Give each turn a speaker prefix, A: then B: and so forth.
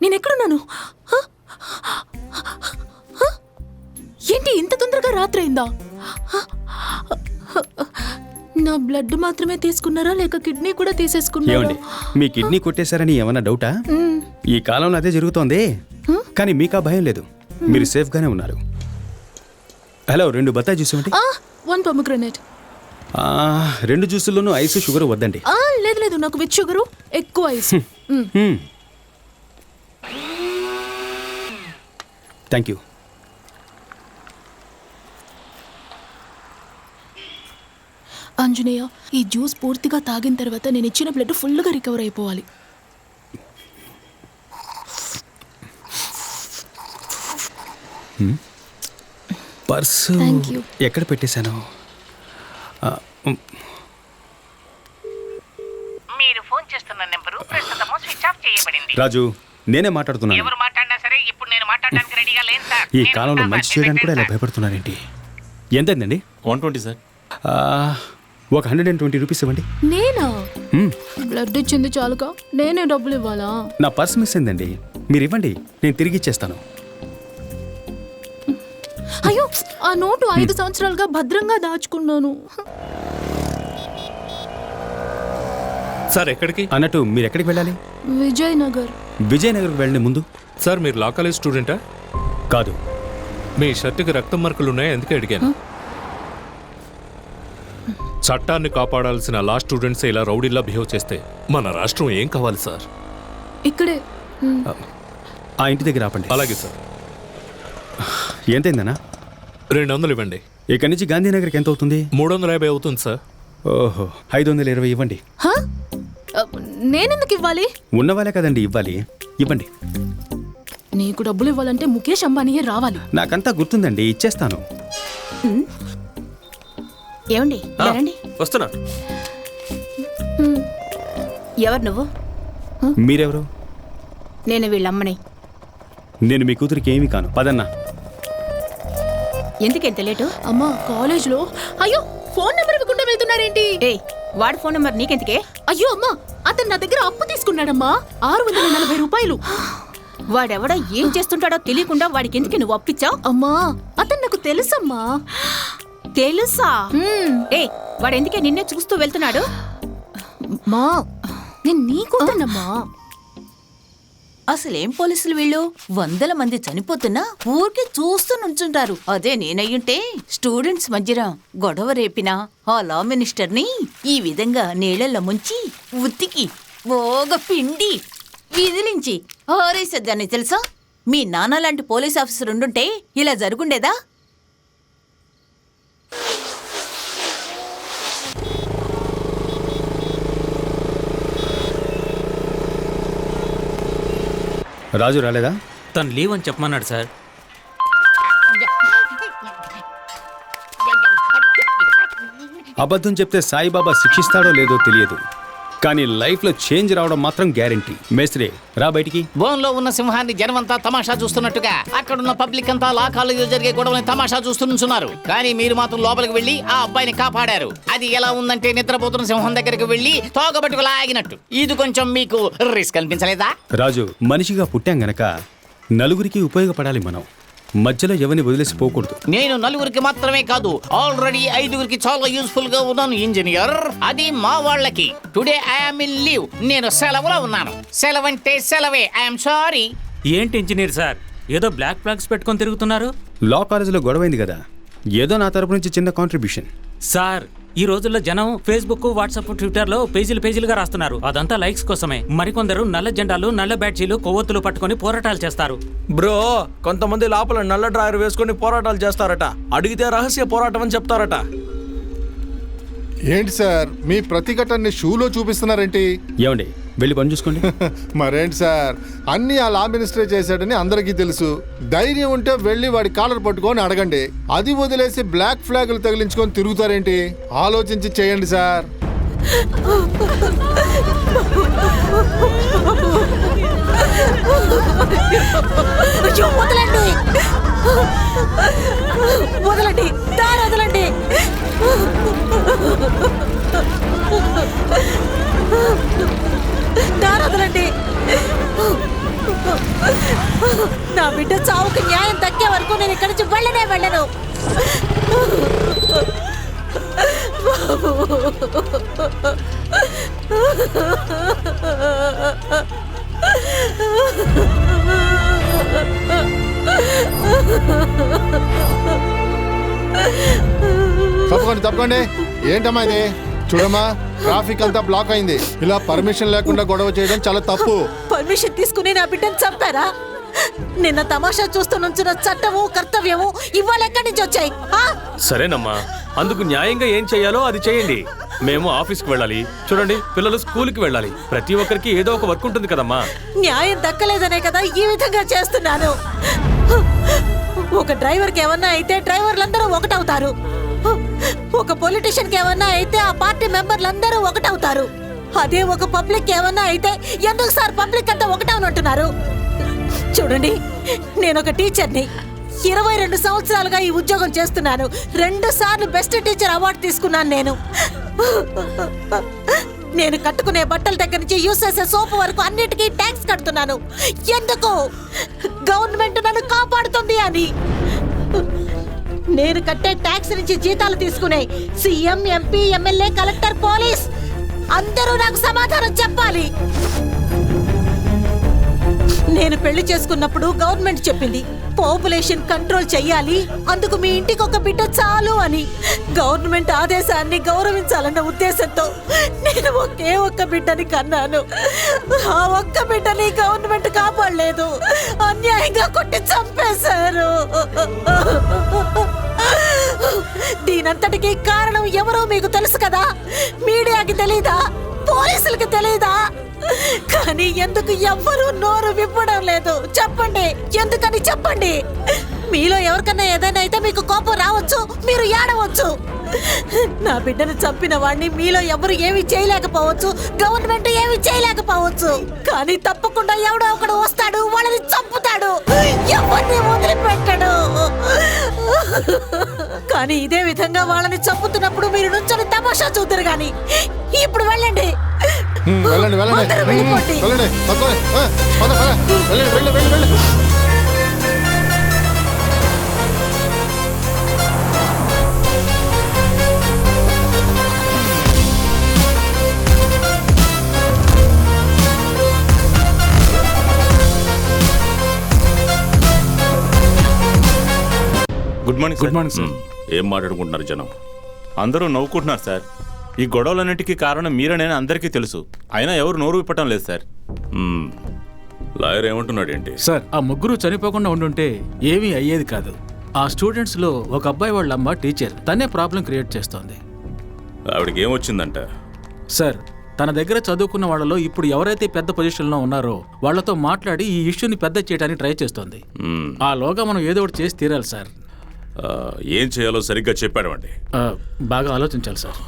A: నేను ఎక్కడున్నాను హ? హ? ఏంటి ఇంత తొందరగా రాత్రి అయిందా? నా బ్లడ్ మాత్రమే తీసుకున్నారా లేక కిడ్నీ కూడా తీసేసుకున్నారా?
B: ఏమండి మీ కిడ్నీ కొట్టేశారని ఏమన్నా డౌటా. ఈ కాలంలో అదే జరుగుతోంది. కానీ మీకు ఆ భయం లేదు. మీరు సేఫ్గానే ఉన్నారు. హలో రెండు బత్తాయి జ్యూస్ ఇవ్వండి.
A: ఆ, వన్ పొమగ్రనేట్
B: ఆ, రెండు జ్యూసుల్లోనూ ఐస్ షుగర్ వద్దండి.
A: లేదు లేదు నాకు విత్ షుగరు ఎక్కువ ice. Hmm.
B: Thank you
A: Anjaneya ఈ జ్యూస్ పూర్తిగా తాగిన తర్వాత నేను ఇచ్చిన బ్లడ్ ఫుల్గా రికవర్ అయిపోవాలి.
B: Purse
A: Thank you.
B: ఎక్కడ పెట్టేశాను? ఆ, ఉమ్,
C: మీరు ఫోన్ చేస్తున్న నెంబరు ప్రస్తుతము స్విచ్ ఆఫ్ చేయబడింది.
B: రాజు నేనే మాట్లాడుతున్నాను. ఈ కాలంలో మంచి. చేయడానికి కూడా ఇలా
C: నేను
B: భయపడుతున్నారేంటి? ఎంతైందండి?
D: One twenty sir.
B: ఒక హండ్రెడ్ అండ్ ట్వంటీ రూపీస్ ఇవ్వండి.
A: నేనా. బ్లడ్ ఇచ్చింది చాలుగా. నేనే డబ్బులు ఇవ్వాలా?
B: నా పర్స్ మిస్ అయిందండి. మీరు ఇవ్వండి నేను తిరిగి ఇచ్చేస్తాను.
A: అయ్యో ఆ నోటు ఐదు సంవత్సరాలుగా భద్రంగా దాచుకున్నాను.
D: సార్ ఎక్కడికి?
B: అన్నట్టు మీరు ఎక్కడికి వెళ్ళాలి?
A: విజయనగర్.
B: విజయనగర్కి వెళ్ళండి ముందు.
D: సార్ మీరు లా కాలేజ్ స్టూడెంటా?
B: కాదు.
D: మీ షర్టుకి రక్తం మార్కులు ఉన్నాయి అందుకే అడిగాను చట్టాన్ని కాపాడాల్సిన లా స్టూడెంట్స్ ఇలా రౌడీలా బిహేవ్ చేస్తే మన రాష్ట్రం ఏం కావాలి సార్?
A: ఇక్కడే.
B: ఆ ఇంటి దగ్గర ఆపండి.
D: అలాగే సార్.
B: ఎంతైందన్నా?
D: రెండు వందలు ఇవ్వండి.
B: ఇక్కడి నుంచి గాంధీనగర్కి ఎంత అవుతుంది?
D: మూడు వందల యాభై అవుతుంది సార్.
B: ఓహో ఐదు వందల ఇరవై ఇవ్వండి.
A: నేనెందుకు ఇవ్వాలి?
B: ఉన్నవాళ్ళే కదండి ఇవ్వాలి. ఇవ్వండి.
A: నీకు డబ్బులు ఇవ్వాలంటే ముఖేష్ అంబానీయే రావాలి.
B: నాకంతా గుర్తుందండి ఇచ్చేస్తాను.
E: ఏమండి రండి
D: వస్తున్నా.
E: ఎవరు నువ్వు?
B: మీరెవరు?
E: నేను వీళ్ళమ్మని
B: నేను మీ కూతురికి ఏమీ కాను. పదన్నా.
E: ఎందుకెంత లేటు?
A: అమ్మా కాలేజ్లో. అయ్యో ఫోన్ నెంబర్ ఇవ్వకుండా వెళ్తున్నారేంటి?
E: ఏయ్ వాడి ఫోన్ నెంబర్ నీకెందుకే?
A: అయ్యో అమ్మా అతను నా దగ్గర అప్పు తీసుకున్నాడమ్మా. ఆరు వందల నలభై రూపాయలు.
E: వాడెవడో ఏం చేస్తుంటాడో తెలియకుండా వాడికి ఎందుకు నువ్వు అప్పిచ్చావు?
A: అమ్మా అతను నాకు తెలుసమ్మా.
E: తెలుసా. ఏయ్ వాడు ఎందుకే నిన్నే చూస్తూ వెళ్తున్నాడు?
A: మా నేను నీ కూతున్నమ్మా
F: అసలేం పోలీసులు వీళ్ళు? వందల మంది చనిపోతున్నా ఊరికి చూస్తూ నుంచుంటారు. అదే నేనయ్యుంటే స్టూడెంట్స్ మధ్యన గొడవ రేపిన ఆ లా మినిస్టర్ని ఈ విధంగా నీళ్ళల్లో ముంచి ఉత్తికి ఓగ పిండి విదిలించి ఆరేసేద్దాన్ని తెలుసా? మీ నాన్న లాంటి పోలీస్ ఆఫీసర్ ఉండుంటే ఇలా జరుగుండేదా?
B: రాజు రాలేదా?
G: తను లీవ్ అని చెప్పమన్నాడు సార్.
B: అబద్ధం చెప్తే సాయిబాబా శిక్షిస్తాడో లేదో తెలియదు. కానీ లైఫ్లో చేంజ్ రావడం మాత్రం గ్యారంటీ. మేస్త్రి రా బయటికి.
C: బోన్లో ఉన్న సింహాన్ని జనమంతా తమాషా చూస్తున్నట్టుగా అక్కడున్న పబ్లిక్ అంతా లా కాలేజీలో జరిగే గొడవని తమాషా చూస్తూ నుంచున్నారు కానీ మీరు మాత్రం లోపలికి వెళ్ళి ఆ అబ్బాయిని కాపాడారు. అది ఎలా ఉందంటే నిద్రపోతున్న సింహం దగ్గరికి వెళ్ళి తోకబట్టుకు లాగినట్టు. ఇది కొంచెం మీకు రిస్క్ అనిపించలేదా?
B: రాజు మనిషిగా పుట్టాం గనక నలుగురికి ఉపయోగపడాలి మనం. మధ్యలో ఎవరిని వదిలేసి పోకూడదు.
C: నేను నలుగురికి మాత్రమే కాదు ఆల్రెడీ ఐదుగురికి చాలా యూస్ఫుల్గా ఉన్నాను ఇంజనీర్ అది మా వాళ్ళకి. టుడే ఐఎమ్ ఇన్ లీవ్ నేను సెలవులో ఉన్నాను. సెలవు. అంటే సెలవే ఐఎమ్ సారీ
G: ఏంటి ఇంజనీర్ సార్? ఏదో బ్లాక్ ఫ్లాగ్స్ పెట్టుకొని తిరుగుతున్నారు?
B: లా కాలేజీలో గొడవైంది కదా. ఏదో నా తరపు నుంచి చిన్న కాంట్రిబ్యూషన్
G: సార్ ఈ రోజుల్లో జనం ఫేస్బుక్ వాట్సాప్ ట్విట్టర్లో పేజీలు పేజీలుగా రాస్తున్నారు. అదంతా లైక్స్ కోసమే. మరికొందరు నల్ల జెండాలు నల్ల బ్యాడ్జీలు కొవ్వొత్తులు పట్టుకొని పోరాటాలు చేస్తారు.
H: బ్రో కొంతమంది లోపల నల్ల డ్రాయర్ వేసుకొని పోరాటాలు చేస్తారట. అడిగితే రహస్య పోరాటం అని చెప్తారట.
I: ఏంటి సార్? మీ ప్రతిఘటనని షూలో చూపిస్తున్నారేంటి?
B: ఏమండి? వెళ్ళి పని చూసుకోండి.
I: మరేంటి సార్? అన్ని ఆ లా మినిస్టరే చేశాడని అందరికీ తెలుసు. ధైర్యం ఉంటే వెళ్ళి వాడి కాలర్ పట్టుకొని అడగండి. అది వదిలేసి బ్లాక్ ఫ్లాగులు తగిలించుకొని తిరుగుతారేంటి? ఆలోచించి చేయండి సార్.
F: దారి
E: నా బిడ్డ చావుకి న్యాయం దక్కే వరకు నేను ఇక్కడి నుంచి వెళ్ళనే వెళ్ళను.
I: తప్పకండి తప్పకండి. ఏంటమ్మా ఇది? చూడమ్మా ట్రాఫిక్ అంతా బ్లాక్ అయింది. ఇలా పర్మిషన్ లేకుండా గొడవ చేయడం చాలా తప్పు.
E: పర్మిషన్ తీసుకుని నా బిడ్డను చంపారా? నిన్న తమాషా చూస్తూ నుంచిన చట్టము కర్తవ్యము ఇవాళ ఎక్కడి నుంచి వచ్చాయి? ఆ?
H: సరేనమ్మా. అందుకు న్యాయంగా ఏం చేయాలో అది చేయండి. మేము ఆఫీస్కి వెళ్ళాలి. చూడండి పిల్లలు స్కూల్కి వెళ్ళాలి. ప్రతి ఒక్కరికి ఏదో ఒక వర్క్ ఉంటుంది కదమ్మా.
E: న్యాయం దక్కలేదనే కదా ఈ విధంగా చేస్తున్నాను. ఒక డ్రైవర్కి ఏమన్నా అయితే డ్రైవర్లందరూ ఒకటవుతారు. ఒక పొలిటీషియన్కి ఏమన్నా అయితే ఆ పార్టీ మెంబర్లందరూ ఒకటవుతారు. అదే ఒక పబ్లిక్ ఏమన్నా అయితే ఎందుకు సార్ పబ్లిక్ అంతా ఒకటవునంటున్నారు? చూడండి నేను ఒక టీచర్ని ఇరవై రెండు సంవత్సరాలుగా ఈ ఉద్యోగం చేస్తున్నాను. రెండు సార్లు బెస్ట్ టీచర్ అవార్డు తీసుకున్నాను నేను. నేను కట్టుకునే బట్టల దగ్గర నుంచి యూస్ చేసే సోపు వరకు అన్నిటికీ ట్యాక్స్ కడుతున్నాను. ఎందుకు? గవర్నమెంట్ నన్ను కాపాడుతుంది అని. నేను కట్టే ట్యాక్స్ నుంచి జీతాలు తీసుకునే CM MP MLA collector police. అందరూ నాకు సమాధానం చెప్పాలి. నేను పెళ్ళి చేసుకున్నప్పుడు గవర్నమెంట్ చెప్పింది పాపులేషన్ కంట్రోల్ చెయ్యాలి. అందుకు మీ ఇంటికి ఒక బిడ్డ చాలు అని. గవర్నమెంట్ ఆదేశాన్ని గౌరవించాలన్న ఉద్దేశంతో నేను ఒకే ఒక్క బిడ్డని కన్నాను. ఆ ఒక్క బిడ్డని గవర్నమెంట్ కాపాడలేదు. అన్యాయంగా కొట్టి చంపేశారు. దీనంతటికీ కారణం ఎవరో మీకు తెలుసు కదా? మీడియాకి తెలీదా? పోలీసులకు తెలీదా? కానీ ఎందుకు ఎవ్వరూ నోరు విప్పడం లేదు? చెప్పండి. ఎందుకని చెప్పండి? మీలో ఎవరికన్నా ఏదైనా అయితే మీకు కోపం రావచ్చు మీరు ఏడవచ్చు. నా బిడ్డను చంపిన వాడిని మీలో ఎవరు ఏమి చేయలేకపోవచ్చు గవర్నమెంట్ ఏమి చేయలేకపోవచ్చు. కానీ తప్పకుండా ఎవడో ఒకడు వస్తాడు వాళ్ళని చంపుతాడు. ఎవరిని వదిలిపెట్టడు. కానీ ఇదే విధంగా వాళ్ళని చంపుతున్నప్పుడు మీరు నుంచొని తమాషా చూద్దరు గాని. ఇప్పుడు వెళ్ళండి.
I: ఉమ్, వెళ్ళండి వెళ్ళండి.
E: అందరూ
I: ఉమ్,
E: వెళ్ళిపోండి.
I: వెళ్ళండి తక్కువ పద పద. వెళ్ళండి వెళ్ళి వెళ్ళి వెళ్ళి
J: good morning good morning sir. ఏం మాట్లాడుకుంటున్నారు జనం? అందరూ నవ్వుకుంటున్నారు సార్. ఈ గొడవలన్నిటికీ కారణం మీరనేది అందరికీ తెలుసు. అయినా ఎవరు నోరు విప్పటం లేదు సార్. మ్మ్. లాయర్ ఏమంటున్నాడు ఏంటి
K: సార్ ఆ ముగ్గురు చనిపోకుండా ఉండుంటే ఏమీ అయ్యేది కాదు. ఆ స్టూడెంట్స్లో ఒక అబ్బాయి వాళ్ళ అమ్మ టీచర్. తనే ప్రాబ్లం క్రియేట్ చేస్తోంది.
J: ఆవిడకి ఏమొచ్చిందంట
K: సార్ తన దగ్గర చదువుకున్న వాళ్ళలో ఇప్పుడు ఎవరైతే పెద్ద పొజిషన్లో ఉన్నారో వాళ్ళతో మాట్లాడి ఈ ఇష్యూని పెద్ద చేయడానికి ట్రై చేస్తోంది.
J: మ్మ్.
K: ఆ లోగా మనం ఏదో ఒకటి చేసి తీరాలి సార్.
J: ఏం చేయాలో సరిగ్గా చెప్పాడు అండి.
K: బాగా ఆలోచించాలి సార్.